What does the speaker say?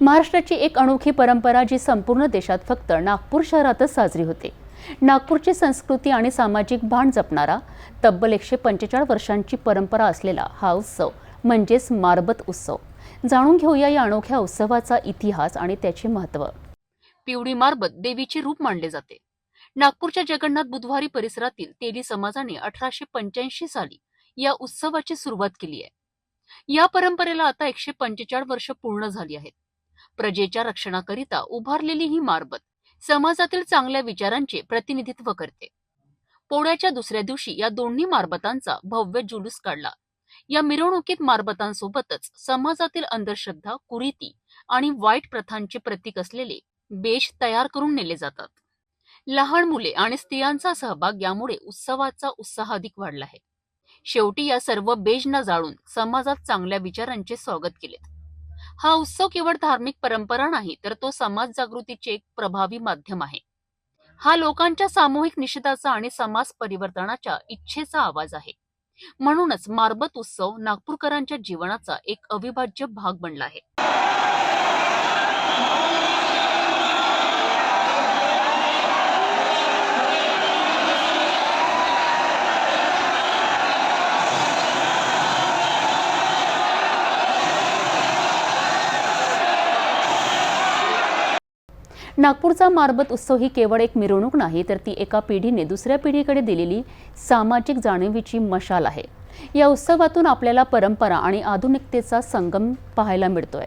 महाराष्ट्राची एक अनोखी परंपरा जी संपूर्ण देशात फक्त नागपूर शहरातच साजरी होते. नागपूरची संस्कृती आणि सामाजिक भान जपणारा तब्बल एकशे पंचेचाळीस वर्षांची परंपरा असलेला हा उत्सव म्हणजेच मारबत उत्सव. जाणून घेऊया या अनोख्या उत्सवाचा इतिहास आणि त्याचे महत्त्व. पिवळी मारबत देवीचे रूप मानले जाते. नागपूरच्या जगन्नाथ बुधवारी परिसरातील तेली समाजाने अठराशे पंच्याऐंशी साली या उत्सवाची सुरुवात केली आहे. या परंपरेला आता एकशे पंचेचाळीस वर्ष पूर्ण झाली आहेत. प्रजेच्या रक्षणाकरिता उभारलेली ही मारबत समाजातील चांगल्या विचारांचे प्रतिनिधित्व करते. पोळ्याच्या दुसऱ्या दिवशी या दोन्ही मारबतांचा भव्य जुलूस काढला. या मिरवणुकीत मारबतांसोबतच समाजातील अंधश्रद्धा कुरीती आणि वाईट प्रथांचे प्रतीक असलेले बेश तयार करून नेले जातात. लहान मुले आणि स्त्रियांचा सहभाग यामुळे उत्सवाचा उत्साह अधिक वाढला आहे. शेवटी या सर्व बेजना न जाळून समाजात चांगल्या विचारांचे स्वागत केले. हा उत्सव केवळ धार्मिक परंपरा नाही तर तो समाज जागृतीचे एक प्रभावी माध्यम आहे. हा लोकांच्या सामूहिक निषेधाचा आणि समाज परिवर्तनाच्या इच्छेचा आवाज आहे. म्हणूनच मारबत उत्सव नागपूरकरांच्या जीवनाचा एक अविभाज्य भाग बनला आहे. नागपूरचा मारबत उत्सव ही केवळ एक मिरवणूक नाही तर ती एका पिढीने दुसऱ्या पिढीकडे दिलेली सामाजिक जाणीवीची मशाल आहे. या उत्सवातून आपल्याला परंपरा आणि आधुनिकतेचा संगम पाहायला मिळतोय.